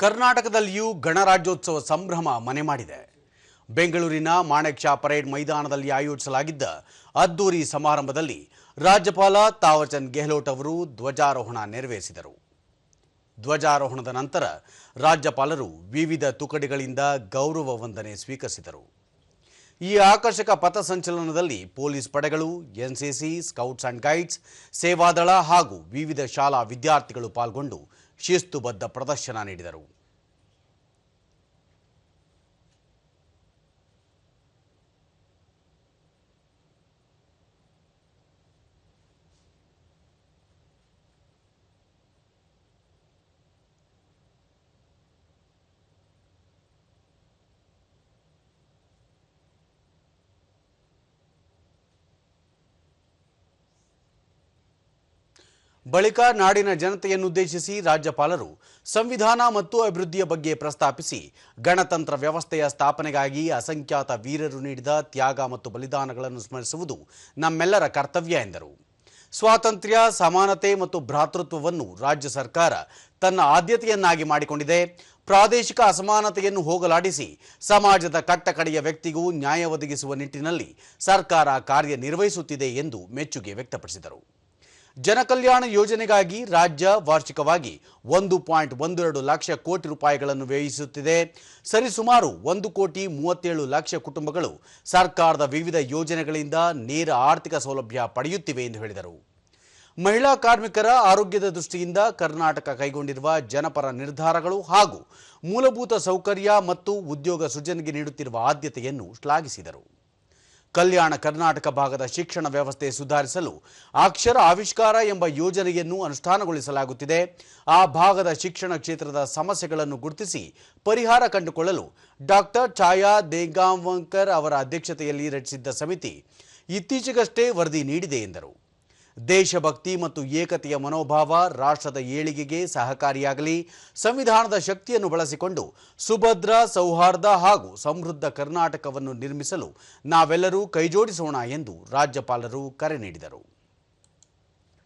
ಕರ್ನಾಟಕದಲ್ಲಿಯೂ ಗಣರಾಜ್ಯೋತ್ಸವ ಸಂಭ್ರಮ ಮನೆ ಮಾಡಿದೆ. ಬೆಂಗಳೂರಿನ ಮಾಣೆಕ್ ಶಾ ಪರೇಡ್ ಮೈದಾನದಲ್ಲಿ ಆಯೋಜಿಸಲಾಗಿದ್ದ ಅದ್ದೂರಿ ಸಮಾರಂಭದಲ್ಲಿ ರಾಜ್ಯಪಾಲ ತಾವರ್ಚಂದ್ ಗೆಹ್ಲೋಟ್ ಅವರು ಧ್ವಜಾರೋಹಣ ನೆರವೇರಿಸಿದರು. ಧ್ವಜಾರೋಹಣದ ನಂತರ ರಾಜ್ಯಪಾಲರು ವಿವಿಧ ತುಕಡಿಗಳಿಂದ ಗೌರವ ವಂದನೆ ಸ್ವೀಕರಿಸಿದರು. ಈ ಆಕರ್ಷಕ ಪಥಸಂಚಲನದಲ್ಲಿ ಪೊಲೀಸ್ ಪಡೆಗಳು ಎನ್ಸಿಸಿ ಸ್ಕೌಟ್ಸ್ ಅಂಡ್ ಗೈಡ್ಸ್, ಸೇವಾದಳ ಹಾಗೂ ವಿವಿಧ ಶಾಲಾ ವಿದ್ಯಾರ್ಥಿಗಳು ಪಾಲ್ಗೊಂಡು ಶಿಸ್ತುಬದ್ಧ ಪ್ರದರ್ಶನ ನೀಡಿದರು. ಬಳಿಕ ನಾಡಿನ ಜನತೆಯನ್ನುದ್ದೇಶಿಸಿ ರಾಜ್ಯಪಾಲರು ಸಂವಿಧಾನ ಮತ್ತು ಅಭಿವೃದ್ಧಿಯ ಬಗ್ಗೆ ಪ್ರಸ್ತಾಪಿಸಿ ಗಣತಂತ್ರ ವ್ಯವಸ್ಥೆಯ ಸ್ಥಾಪನೆಗಾಗಿ ಅಸಂಖ್ಯಾತ ವೀರರು ನೀಡಿದ ತ್ಯಾಗ ಮತ್ತು ಬಲಿದಾನಗಳನ್ನು ಸ್ಮರಿಸುವುದು ನಮ್ಮೆಲ್ಲರ ಕರ್ತವ್ಯ ಎಂದರು. ಸ್ವಾತಂತ್ರ್ಯ, ಸಮಾನತೆ ಮತ್ತು ಭ್ರಾತೃತ್ವವನ್ನು ರಾಜ್ಯ ಸರ್ಕಾರ ತನ್ನ ಆದ್ಯತೆಯನ್ನಾಗಿ ಮಾಡಿಕೊಂಡಿದೆ. ಪ್ರಾದೇಶಿಕ ಅಸಮಾನತೆಯನ್ನು ಹೋಗಲಾಡಿಸಿ ಸಮಾಜದ ಕಟ್ಟಕಡೆಯ ವ್ಯಕ್ತಿಗೂ ನ್ಯಾಯ ಒದಗಿಸುವ ನಿಟ್ಟಿನಲ್ಲಿ ಸರ್ಕಾರ ಕಾರ್ಯನಿರ್ವಹಿಸುತ್ತಿದೆ ಎಂದು ಮೆಚ್ಚುಗೆ ವ್ಯಕ್ತಪಡಿಸಿದರು. ಜನಕಲ್ಯಾಣ ಯೋಜನೆಗಾಗಿ ರಾಜ್ಯ ವಾರ್ಷಿಕವಾಗಿ ಒಂದು ಪಾಯಿಂಟ್ ಒಂದೆರಡು ಲಕ್ಷ ಕೋಟಿ ರೂಪಾಯಿಗಳನ್ನು ವ್ಯಯಿಸುತ್ತಿದೆ. ಸರಿಸುಮಾರು ಒಂದು ಕೋಟಿ ಮೂವತ್ತೇಳು ಲಕ್ಷ ಕುಟುಂಬಗಳು ಸರ್ಕಾರದ ವಿವಿಧ ಯೋಜನೆಗಳಿಂದ ನೇರ ಆರ್ಥಿಕ ಸೌಲಭ್ಯ ಪಡೆಯುತ್ತಿವೆ ಎಂದು ಹೇಳಿದರು. ಮಹಿಳಾ ಕಾರ್ಮಿಕರ ಆರೋಗ್ಯದ ದೃಷ್ಟಿಯಿಂದ ಕರ್ನಾಟಕ ಕೈಗೊಂಡಿರುವ ಜನಪರ ನಿರ್ಧಾರಗಳು ಹಾಗೂ ಮೂಲಭೂತ ಸೌಕರ್ಯ ಮತ್ತು ಉದ್ಯೋಗ ಸೃಜನೆಗೆ ನೀಡುತ್ತಿರುವ ಆದ್ಯತೆಯನ್ನು ಶ್ಲಾಘಿಸಿದರು. ಕಲ್ಯಾಣ ಕರ್ನಾಟಕ ಭಾಗದ ಶಿಕ್ಷಣ ವ್ಯವಸ್ಥೆ ಸುಧಾರಿಸಲು ಅಕ್ಷರ ಆವಿಷ್ಕಾರ ಎಂಬ ಯೋಜನೆಯನ್ನು ಅನುಷ್ಠಾನಗೊಳಿಸಲಾಗುತ್ತಿದೆ. ಆ ಭಾಗದ ಶಿಕ್ಷಣ ಕ್ಷೇತ್ರದ ಸಮಸ್ಯೆಗಳನ್ನು ಗುರುತಿಸಿ ಪರಿಹಾರ ಕಂಡುಕೊಳ್ಳಲು ಡಾಕ್ಟರ್ ಛಾಯಾ ದೇಗಾಂವಂಕರ್ ಅವರ ಅಧ್ಯಕ್ಷತೆಯಲ್ಲಿ ರಚಿಸಿದ್ದ ಸಮಿತಿ ಇತ್ತೀಚೆಗಷ್ಟೇ ವರದಿ ನೀಡಿದೆ ಎಂದರು. ದೇಶಭಕ್ತಿ ಮತ್ತು ಏಕತೆಯ ಮನೋಭಾವ ರಾಷ್ಟ್ರದ ಏಳಿಗೆಗೆ ಸಹಕಾರಿಯಾಗಲಿ, ಸಂವಿಧಾನದ ಶಕ್ತಿಯನ್ನು ಬಳಸಿಕೊಂಡು ಸುಭದ್ರ, ಸೌಹಾರ್ದ ಹಾಗೂ ಸಮೃದ್ಧ ಕರ್ನಾಟಕವನ್ನು ನಿರ್ಮಿಸಲು ನಾವೆಲ್ಲರೂ ಕೈಜೋಡಿಸೋಣ ಎಂದು ರಾಜ್ಯಪಾಲರು ಕರೆ ನೀಡಿದರು.